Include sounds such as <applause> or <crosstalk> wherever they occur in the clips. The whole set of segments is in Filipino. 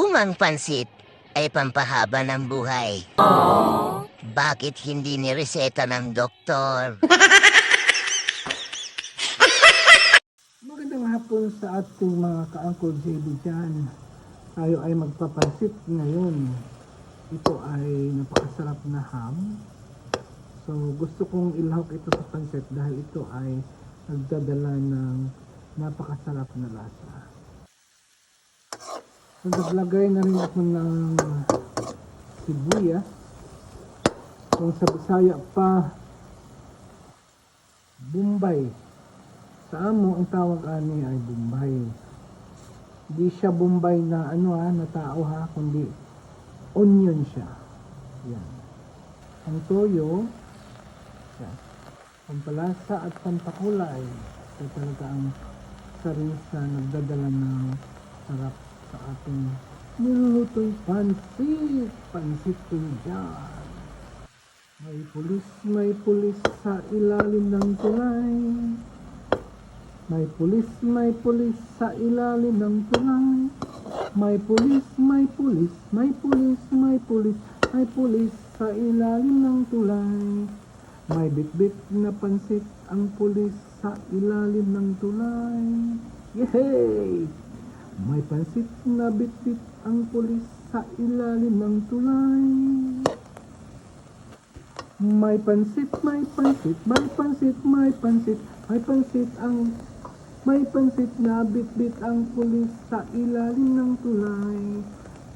Kung ang pansit ay pampahaba ng buhay, bakit hindi nireseta ng doktor? <laughs> Magandang hapon sa ating mga ka-Uncle JB dyan. Tayo ay magpapansit ngayon. Ito ay napakasarap na ham. So gusto kong ilahok ito sa pansit dahil ito ay nagdadala ng napakasarap na lasa. So naglagay na rin ako ng sibuyas. Kung sa Bisaya pa, Bombay. Sa amo, ang tawag ani ay Bombay. Hindi siya Bombay na ano ha, na tao ha, kundi onion siya. Yan. Ang toyo, yan. Pampalasa at pampakulay. Ito talaga ang sarisa nagdadala ng sarap sa ating nilulutoy pansit. Pansit dyan. May pulis, may pulis sa ilalim ng tulay. May pulis, may pulis sa ilalim ng tulay. May pulis, may pulis, may pulis, may pulis, may pulis sa ilalim ng tulay. May bitbit na pansit ang pulis sa ilalim ng tulay. Yehey! May pansit na bitbit ang pulis sa ilalim ng tulay. May pansit, may pansit, may pansit, may pansit, may pansit ang may pansit na bit-bit ang pulis sa ilalim ng tulay.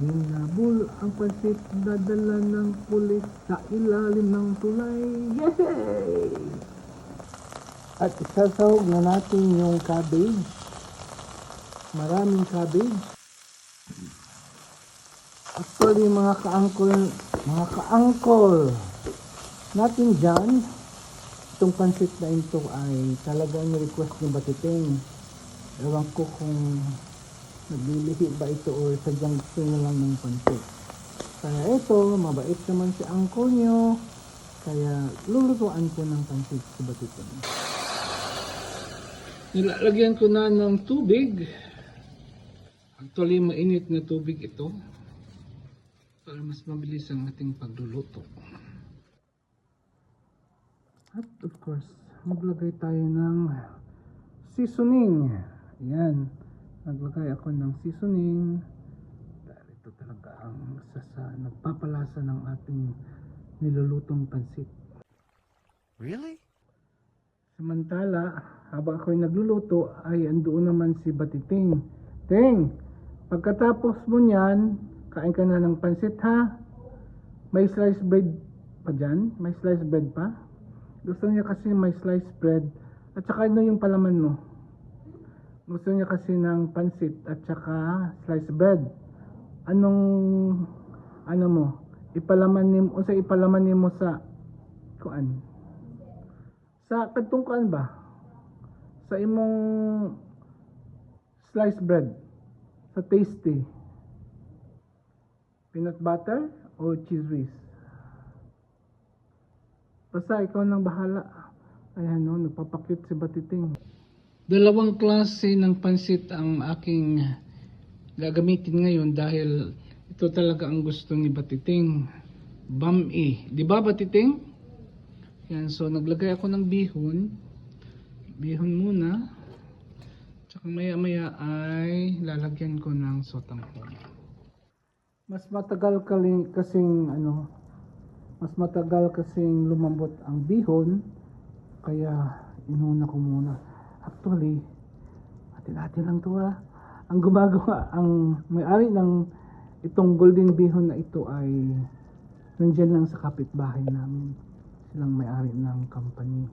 Hinabol ang pansit na dala ng pulis sa ilalim ng tulay. Yay! At isasahog na natin yung cabbage. Maraming cabbage. Actually, mga ka-angkol, mga ka-angkol, natin dyan, itong pansit na ito ay talagang request ni Batiting. Ewan ko kung naglilihi ba ito or sadyang gusto niya lang ng pansit. Kaya ito, mabait naman si angkol nyo. Kaya lulutuan ko ng pansit si Batiting. Nilalagyan ko na ng tubig. Actually, mainit na tubig ito. Para mas mabilis ang ating pagluluto. At of course, maglagay tayo ng seasoning. Ayan. Naglagay ako ng seasoning. Dahil ito talaga ang isa sa nagpapalasa ng ating nilulutong pansit. Really? Samantala, habang ako'y nagluluto, ay andoon naman si Batiting. Ting, pagkatapos mo niyan, kain ka na ng pansit ha? May sliced bread pa dyan? May sliced bread pa? Gusto niya kasi may sliced bread. At saka ano yung palaman mo? Gusto niya kasi ng pansit at saka sliced bread. Anong, ano mo? Ipalaman ni mo, sa ipalaman ni mo sa, kuan? Sa katungkuan ba? Sa imong sliced bread. Sa tasty. Peanut butter o cheese whiz? Basta ikaw nang bahala. Ayan no, nagpapakit si Batiting. Dalawang klase ng pansit ang aking gagamitin ngayon dahil ito talaga ang gusto ni Batiting. Bami. Di ba Batiting? Yan, so naglagay ako ng bihon. Bihon muna. Tsaka maya maya ay lalagyan ko ng sotangkong. Mas matagal kaling kasing ano, mas matagal kasing lumambot ang bihon kaya inuna ko muna. Actually, atin-atin lang to ha. Ang gumagawa, ang may-ari ng itong golden bihon na ito ay nandyan lang sa kapitbahay namin. Silang may-ari ng company.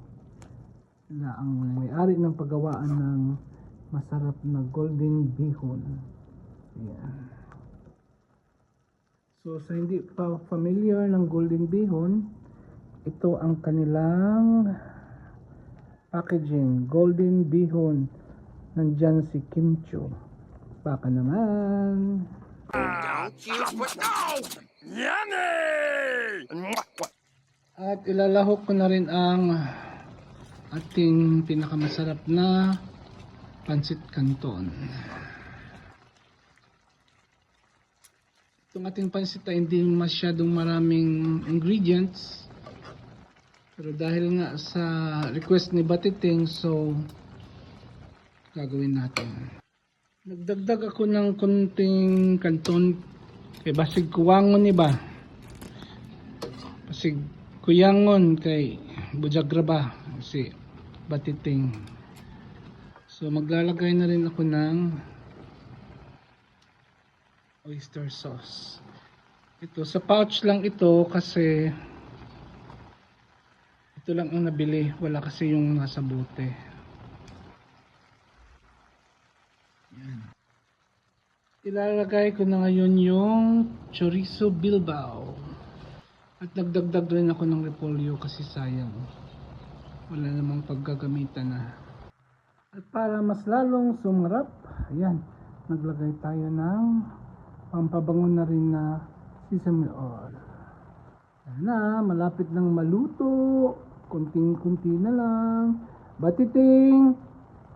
Sila ang may-ari ng paggawaan ng masarap na golden bihon. Ayan. So sa hindi pa familiar ng Golden Bihon, ito ang kanilang packaging. Golden Bihon. Nandyan si Kim Cho. Baka naman. At ilalahok ko na rin ang ating pinakamasarap na pansit canton. Itong ating pansit ay hindi masyadong maraming ingredients. Pero dahil nga sa request ni Batiting, so gagawin natin. Nagdagdag ako ng konting kanton kay Basig Kuwangon ni ba? Basig Kuyangon kay Bujagra ba? Si Batiting. So maglalagay na rin ako ng oyster sauce. Ito, sa pouch lang ito kasi ito lang ang nabili. Wala kasi yung nasa bote. Yan. Ilalagay ko na ngayon yung chorizo bilbao. At nagdagdag rin ako ng repolyo kasi sayang. Wala namang paggagamitan na. At para mas lalong sumarap, ayan, naglagay tayo ng pampabango na rin na sesame oil. Ayan na, malapit nang maluto. Kunting-kunti na lang. Batiting,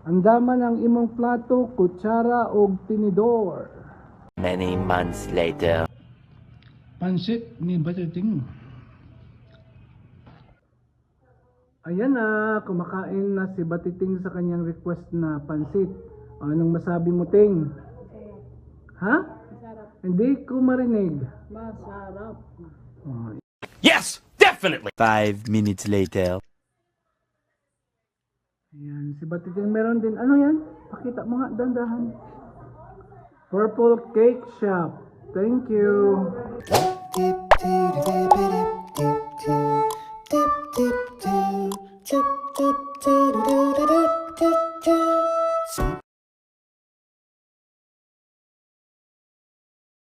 andaman ang imong plato, kutsara o tinidor. Many months later. Pansit ni Batiting. Ayan na, kumakain na si Batiting sa kanyang request na pansit. Anong masabi mo, Ting? Ha? Hindi ko marinig. Masarap. Yes, definitely. Five minutes later. Ayan, si Batiting meron din. Ano yan? Pakita mo nga, dandahan. Purple Cake Shop. Thank you.